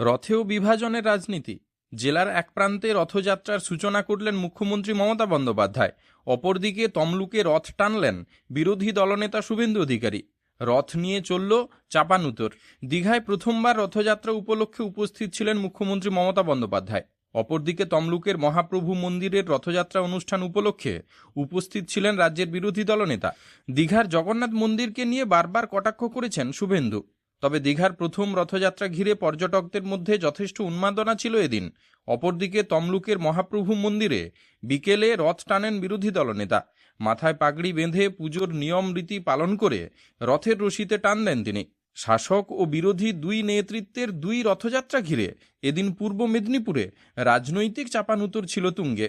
রথেও বিভাজনের রাজনীতি। জেলার এক প্রান্তে রথযাত্রার সূচনা করলেন মুখ্যমন্ত্রী মমতা বন্দ্যোপাধ্যায়। অপরদিকে তমলুকে রথ টানলেন বিরোধী দলনেতা শুভেন্দু অধিকারী। রথ নিয়ে চলল চাপানুতর। দীঘায় প্রথমবার রথযাত্রা উপলক্ষে উপস্থিত ছিলেন মুখ্যমন্ত্রী মমতা বন্দ্যোপাধ্যায়। অপরদিকে তমলুকের মহাপ্রভু মন্দিরের রথযাত্রা অনুষ্ঠান উপলক্ষে উপস্থিত ছিলেন রাজ্যের বিরোধী দলনেতা। দীঘার জগন্নাথ মন্দিরকে নিয়ে বারবার কটাক্ষ করেছেন শুভেন্দু। তবে দীঘার প্রথম রথযাত্রা ঘিরে পর্যটকদের মধ্যে যথেষ্ট উন্মাদনা ছিল এদিন। অপরদিকে তমলুকের মহাপ্রভু মন্দিরে বিকেলে রথ টানেন বিরোধী দলনেতা। মাথায় পাগড়ি বেঁধে পুজোর নিয়ম রীতি পালন করে রথের রশিতে টান দেন তিনি। শাসক ও বিরোধী দুই নেতৃত্বের দুই রথযাত্রা ঘিরে এদিন পূর্ব মেদিনীপুরে রাজনৈতিক চাপানুতর ছিল তুঙ্গে।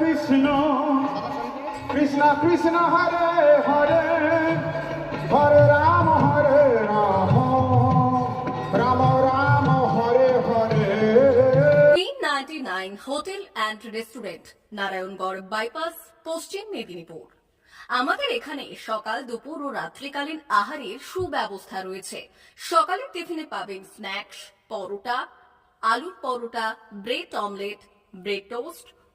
Krishna Krishna Krishna Hare Hare Hare Ram Hare Ram Ram Ram, Hare Hare. Hotel and restaurant Narayangarh bypass Paschim Medinipur আমাদের এখানে সকাল, দুপুর ও রাত্রিকালীন আহারের সুব্যবস্থা রয়েছে। সকালের টিফিনে পাবেন স্ন্যাক্স পরোটা, আলুর paratha bread omelette bread toast